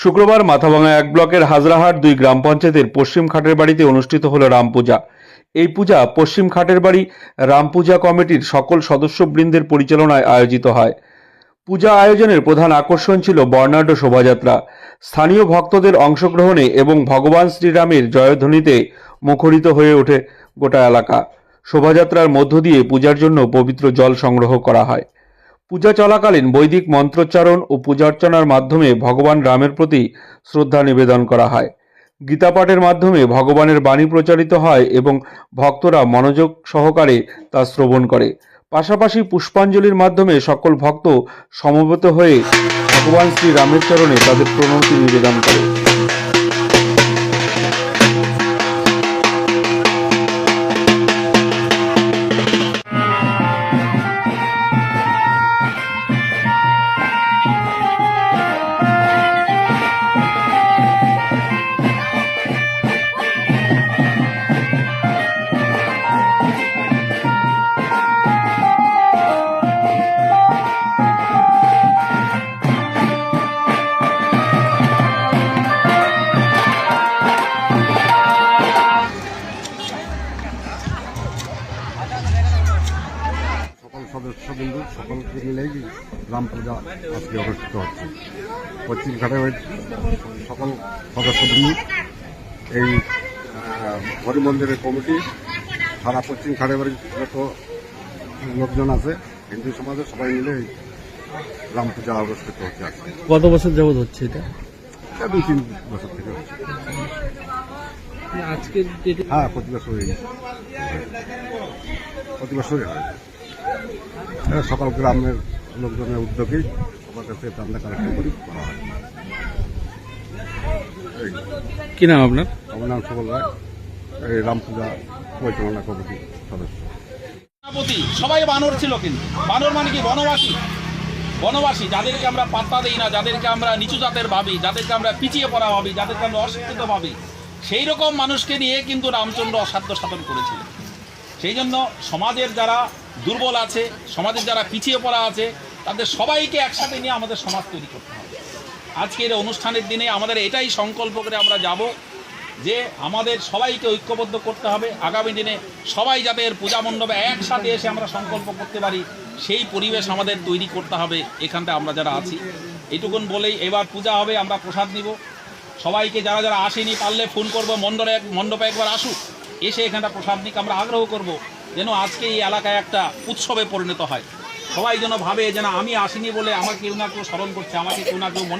শুক্রবার মাথাভাঙা এক ব্লকের হাজরাহাট দুই গ্রাম পঞ্চায়েতের পশ্চিম খাটের বাড়িতে অনুষ্ঠিত হল রাম পূজা। এই পূজা পশ্চিম খাটের বাড়ি রাম পূজা কমিটির সকল সদস্যবৃন্দের পরিচালনায় আয়োজিত হয়। পূজা আয়োজনের প্রধান আকর্ষণ ছিল বর্ণাঢ্য শোভাযাত্রা। স্থানীয় ভক্তদের অংশগ্রহণে এবং ভগবান শ্রীরামের জয়ধ্বনিতে মুখরিত হয়ে ওঠে গোটা এলাকা। শোভাযাত্রার মধ্য দিয়ে পূজার জন্য পবিত্র জল সংগ্রহ করা হয়। পূজা চলাকালীন বৈদিক মন্ত্রোচ্চারণ ও পূজার্চনার মাধ্যমে ভগবান রামের প্রতি শ্রদ্ধা নিবেদন করা হয়। গীতাপাঠের মাধ্যমে ভগবানের বাণী প্রচারিত হয় এবং ভক্তরা মনোযোগ সহকারে তা শ্রবণ করে। পাশাপাশি পুষ্পাঞ্জলির মাধ্যমে সকল ভক্ত সমবেত হয়ে ভগবান শ্রী রামের চরণে তাদের প্রণতি নিবেদন করে। সদস্যবৃন্দ সকলকে মিলেই রাম পূজা আজকে অনুষ্ঠিত হচ্ছে। পশ্চিম ঘাটের সকল সদস্যবৃন্দ এই হরি মন্দিরের কমিটি সারা পশ্চিম ঘাটে যত লোকজন আছে হিন্দু সমাজের সবাই মিলে এই রাম পূজা অনুষ্ঠিত হচ্ছে কত বছর যাবত হচ্ছে এটা? দুই তিন বছর থেকে হচ্ছে। আজকের ডেটে হ্যাঁ প্রতি বছরই। হয়। প্রতি বছরই হয়। সকল গ্রামের লোকজনের উদ্যোগেই সবার কাছে চান্দা কালেক্ট করি করা হয়। কি নাম আপনার? আমার নাম সুবল রায়। এই রাম পূজা পরিচালনা কমিটির সদস্য। সবাই বানর ছিল কিন্তু। বানর মানে কি? বনবাসী। বনবাসী যাদেরকে আমরা পাত্তা দিই না যাদেরকে আমরা নিচু জাতের ভাবি যাদেরকে আমরা পিছিয়ে পড়া ভাবি যাদেরকে আমরা অশিক্ষিত ভাবি সেই রকম মানুষকে নিয়ে কিন্তু রামচন্দ্র অসাধ্য সাধন করেছিলেন। সেই জন্য সমাজের যারা দুর্বল আছে, সমাজের যারা পিছিয়ে পড়া আছে, তাদের সবাইকে একসাথে নিয়ে আমাদের সমাজ তৈরি করতে হবে। আজকের অনুষ্ঠানের দিনে আমাদের এটাই সংকল্প করে আমরা যাব যে আমাদের সবাইকে ঐক্যবদ্ধ করতে হবে। আগামী দিনে সবাই যাতে এর পূজা মণ্ডপে একসাথে এসে আমরা সংকল্প করতে পারি, সেই পরিবেশ আমাদের তৈরি করতে হবে এখানটা আমরা যারা আছি। এইটুকুন বলেই এবার পূজা হবে, আমরা প্রসাদ নিব। সবাইকে যারা যারা আসেনি, পারলে ফোন করব মণ্ডপে মণ্ডপে একবার আসুক। এসে এখানটা প্রসাদ নিক, আমরা আগ্রহ করব। যেন আজকে এই এলাকায় একটা উৎসবে পরিণত হয়। সবাই যেন ভাবে যেন আমি আসিনি বলে আমাকে কেউ না কেউ স্মরণ করছে, আমাকে কেউ না কেউ মনে